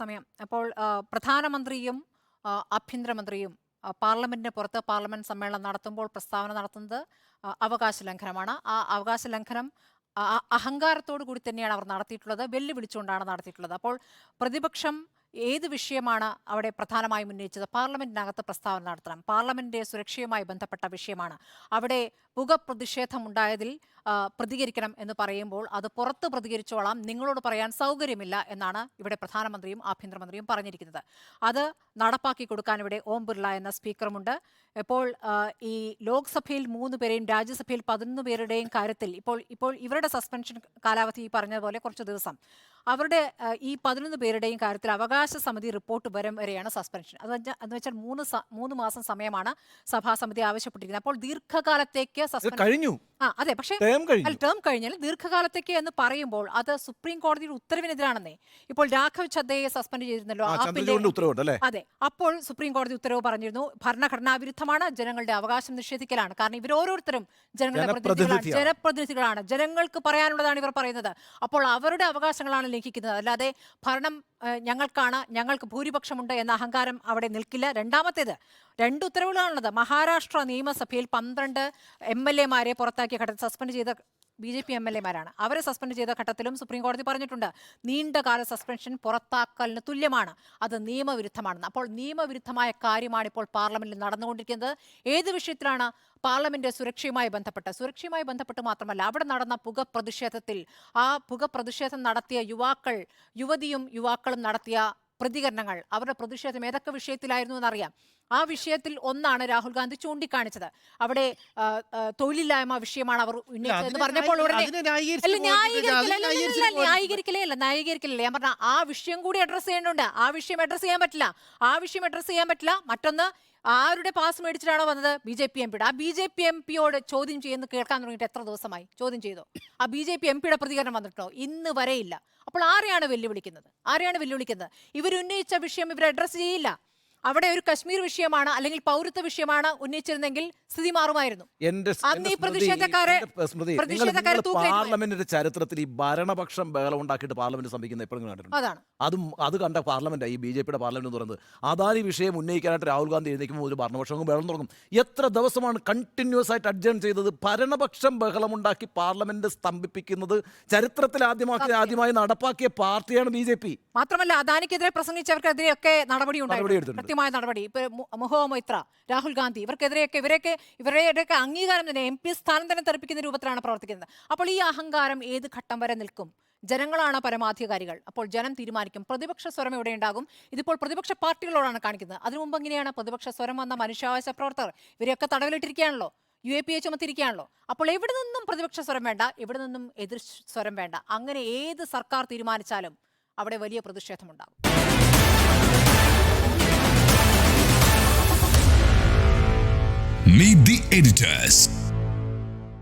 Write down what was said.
സമയം. അപ്പോൾ പ്രധാനമന്ത്രിയും ആഭ്യന്തരമന്ത്രിയും പാർലമെന്റിന് പുറത്ത് പാർലമെന്റ് സമ്മേളനം നടത്തുമ്പോൾ പ്രസ്താവന നടത്തുന്നത് അവകാശ ലംഘനമാണ്. ആ അവകാശ ലംഘനം അഹങ്കാരത്തോടു കൂടി തന്നെയാണ് അവർ നടത്തിയിട്ടുള്ളത്. വെല്ലുവിളിച്ചുകൊണ്ടാണ് നടത്തിയിട്ടുള്ളത്. അപ്പോൾ പ്രതിപക്ഷം ഏത് വിഷയമാണ് അവിടെ പ്രധാനമായും ഉന്നയിച്ചത്? പാർലമെന്റിനകത്ത് പ്രസ്താവന നടത്തണം. പാർലമെന്റിന്റെ സുരക്ഷയുമായി ബന്ധപ്പെട്ട വിഷയമാണ്. അവിടെ പുക പ്രതിഷേധം ഉണ്ടായതിൽ പ്രതികരിക്കണം എന്ന് പറയുമ്പോൾ അത് പുറത്ത് പ്രതികരിച്ചോളാം. നിങ്ങളോട് പറയാൻ സൗകര്യമില്ല എന്നാണ് ഇവിടെ പ്രധാനമന്ത്രിയും ആഭ്യന്തരമന്ത്രിയും പറഞ്ഞിരിക്കുന്നത്. അത് നടപ്പാക്കി കൊടുക്കാൻ ഇവിടെ ഓം ബിർള എന്ന സ്പീക്കറുമുണ്ട്. ഇപ്പോൾ ഈ ലോക്സഭയിൽ മൂന്ന് പേരെയും രാജ്യസഭയിൽ പതിനൊന്ന് പേരുടെയും കാര്യത്തിൽ ഇപ്പോൾ ഇപ്പോൾ ഇവരുടെ സസ്പെൻഷൻ കാലാവധി പറഞ്ഞതുപോലെ കുറച്ച് ദിവസം. അവരുടെ ഈ പതിനൊന്ന് പേരുടെയും കാര്യത്തിൽ അവകാശ സമിതി റിപ്പോർട്ട് വരും വരെയാണ് സസ്പെൻഷൻ അത് എന്ന് വെച്ചാൽ മൂന്ന് മൂന്ന് മാസം സമയമാണ് സഭാസമിതി ആവശ്യപ്പെട്ടിരിക്കുന്നത്. അപ്പോൾ ദീർഘകാലത്തേക്ക് കഴിഞ്ഞു. ആ അതെ. പക്ഷേ ടേം അല്ല ടേം കഴിഞ്ഞാൽ ദീർഘകാലത്തേക്ക് എന്ന് പറയുമ്പോൾ അത് സുപ്രീം കോടതിയുടെ ഉത്തരവിനെതിരാണെന്നേ. ഇപ്പോൾ രാഘവ് ചദ്ദയെ സസ്പെൻഡ് ചെയ്തിരുന്നല്ലോ ആ ആപ്പിന്റെ ചന്ദ്രചൂഡിന്റെ ഉത്തരവുണ്ട് അല്ലേ അതെ. അപ്പോൾ സുപ്രീം കോടതി ഉത്തരവ് പറഞ്ഞിരുന്നു ഭരണഘടനാ വിരുദ്ധമാണ് ജനങ്ങളുടെ അവകാശം നിഷേധിക്കലാണ്. കാരണം ഇവർ ഓരോരുത്തരും ജനങ്ങളുടെ പ്രതിനിധികളാണ് ജനപ്രതിനിധിയാണ്. ജനപ്രതിനിധികളാണ്. ജനങ്ങൾക്ക് പറയാനുള്ളതാണ് ഇവർ പറയുന്നത്. അപ്പോൾ അവരുടെ അവകാശങ്ങളാണ് ലംഘിക്കുന്നത്. അല്ലാതെ ഭരണം ഏഹ്, ഞങ്ങൾക്കാണ് ഞങ്ങൾക്ക് ഭൂരിപക്ഷമുണ്ട് എന്ന അഹങ്കാരം അവിടെ നിൽക്കില്ല. രണ്ടാമത്തേത് രണ്ട് ഉത്തരവുകളാണുള്ളത്. മഹാരാഷ്ട്ര നിയമസഭയിൽ പന്ത്രണ്ട് എം എൽ എമാരെ പുറത്താക്കിയ ഘട്ടത്തിൽ സസ്പെൻഡ് ചെയ്ത B J P M L എമാരാണ്. അവരെ സസ്പെൻഡ് ചെയ്ത ഘട്ടത്തിലും സുപ്രീം കോടതി പറഞ്ഞിട്ടുണ്ട് നീണ്ടകാല സസ്പെൻഷൻ പുറത്താക്കലിന് തുല്യമാണ്. അത് നിയമവിരുദ്ധമാണെന്ന്. അപ്പോൾ നിയമവിരുദ്ധമായ കാര്യമാണ് ഇപ്പോൾ പാർലമെന്റിൽ നടന്നുകൊണ്ടിരിക്കുന്നത്. ഏത് വിഷയത്തിലാണ് പാർലമെന്റ് സുരക്ഷയുമായി ബന്ധപ്പെട്ട്? സുരക്ഷയുമായി ബന്ധപ്പെട്ട് മാത്രമല്ല അവിടെ നടന്ന പുക പ്രതിഷേധത്തിൽ ആ പുക പ്രതിഷേധം നടത്തിയ യുവാക്കൾ യുവതിയും യുവാക്കളും നടത്തിയ പ്രതികരണങ്ങൾ അവരുടെ പ്രതിഷേധം ഏതൊക്കെ വിഷയത്തിലായിരുന്നു എന്നറിയാം. ആ വിഷയത്തിൽ ഒന്നാണ് രാഹുൽ ഗാന്ധി ചൂണ്ടിക്കാണിച്ചത്. അവിടെ തൊഴിലില്ലായ്മ വിഷയമാണ് അവർ ഉന്നയിച്ചത് എന്ന് പറഞ്ഞപ്പോൾ ഉടനെ അല്ല പോയിട്ട് ന്യായീകരിക്കലേ ഞാൻ പറഞ്ഞ ആ വിഷയം കൂടി അഡ്രസ് ചെയ്യേണ്ടതുണ്ട് ആ വിഷയം അഡ്രസ് ചെയ്യാൻ പറ്റില്ല. ആ വിഷയം അഡ്രസ് ചെയ്യാൻ പറ്റില്ല. മറ്റൊന്ന് ആരുടെ പാസ് മേടിച്ചിട്ടാണോ വന്നത്? ബി ജെ പി എം പിയുടെ. ആ ബി ജെ പി എം പിയോട് ചോദ്യം ചെയ്യുന്നു കേൾക്കാൻ തുടങ്ങിയിട്ട് എത്ര ദിവസമായി? ചോദ്യം ചെയ്തോ. ആ ബി ജെ പി എം പിയുടെ പ്രതികരണം വന്നിട്ടോ? ഇന്ന് വരെയില്ല അപ്പോൾ ആരെയാണ് വെല്ലുവിളിക്കുന്നത്? ആരെയാണ് വെല്ലുവിളിക്കുന്നത്? ഇവരുന്നയിച്ച വിഷയം ഇവർ അഡ്രസ്സ് ചെയ്യില്ല. അവിടെ ഒരു കശ്മീർ വിഷയമാണ് അല്ലെങ്കിൽ പൗരത്വ വിഷയമാണ് ഉന്നയിച്ചിരുന്നെങ്കിൽ സ്ഥിതി മാറുമായിരുന്നു. അന്ന് ഈ പ്രതിഷേധക്കാരെ- പ്രതിഷേധക്കാരെ പാർലമെന്റിന്റെ ചരിത്രത്തിൽ ഈ ഭരണപക്ഷം ബഹളം ഉണ്ടാക്കിയിട്ട് പാർലമെന്റ് സംഭവിക്കുന്ന എപ്പോഴും കണ്ടിട്ടുണ്ട്. അതാണ്. അതും അത് കണ്ട പാർലമെന്റ് ഈ ബി ജെ പിയുടെ പാർലമെന്റ് എന്ന് പറയുന്നത്. അദാനി വിഷയം ഉന്നയിക്കാനായിട്ട് രാഹുൽ ഗാന്ധി എഴുന്നേക്കുമ്പോൾ ഒരു ഭരണപക്ഷം ബഹളം തുടങ്ങും. എത്ര ദിവസമാണ് കണ്ടിന്യൂസ് ആയിട്ട് അഡ്ജേൺ ചെയ്തത്? ഭരണപക്ഷം ബഹളമുണ്ടാക്കി പാർലമെന്റ് സ്തംഭിപ്പിക്കുന്നത് ചരിത്രത്തിൽ ആദ്യമാക്കി ആദ്യമായി നടപ്പാക്കിയ പാർട്ടിയാണ് ബി ജെ പി. മാത്രമല്ല അദാനിക്കെതിരെ പ്രസംഗിച്ചവർക്കെതിരെയൊക്കെ നടപടി നടപടിയെടുത്തിട്ടുണ്ട്. കൃത്യമായ നടപടി. ഇപ്പൊ മൊഹോമൈത്ര രാഹുൽ ഗാന്ധി ഇവർക്കെതിരെയൊക്കെ ഇവരെയൊക്കെ ഇവരുടെയൊക്കെ അംഗീകാരം തന്നെ എം പി സ്ഥാനം തന്നെ തെറിപ്പിക്കുന്ന രൂപത്തിലാണ് പ്രവർത്തിക്കുന്നത്. അപ്പോൾ ഈ അഹങ്കാരം ഏത് ഘട്ടം വരെ നിൽക്കും? ജനങ്ങളാണ് പരമാധികാരികൾ. അപ്പോൾ ജനം തീരുമാനിക്കും. പ്രതിപക്ഷ സ്വരം എവിടെ ഉണ്ടാകും? ഇതിപ്പോൾ പ്രതിപക്ഷ പാർട്ടികളോടാണ് കാണിക്കുന്നത്. അതിനു മുമ്പ് എങ്ങനെയാണ് പ്രതിപക്ഷ സ്വരം വന്ന മനുഷ്യാവകാശ പ്രവർത്തകർ? ഇവരെയൊക്കെ തടവിലിട്ടിരിക്കുകയാണല്ലോ. യു എ പി എ ചുമത്തിരിക്കുകയാണല്ലോ. അപ്പോൾ എവിടെ നിന്നും പ്രതിപക്ഷ സ്വരം വേണ്ട? എവിടെ നിന്നും എതിർ സ്വരം വേണ്ട? അങ്ങനെ ഏത് സർക്കാർ തീരുമാനിച്ചാലും അവിടെ വലിയ പ്രതിഷേധമുണ്ടാകും. Meet the editors.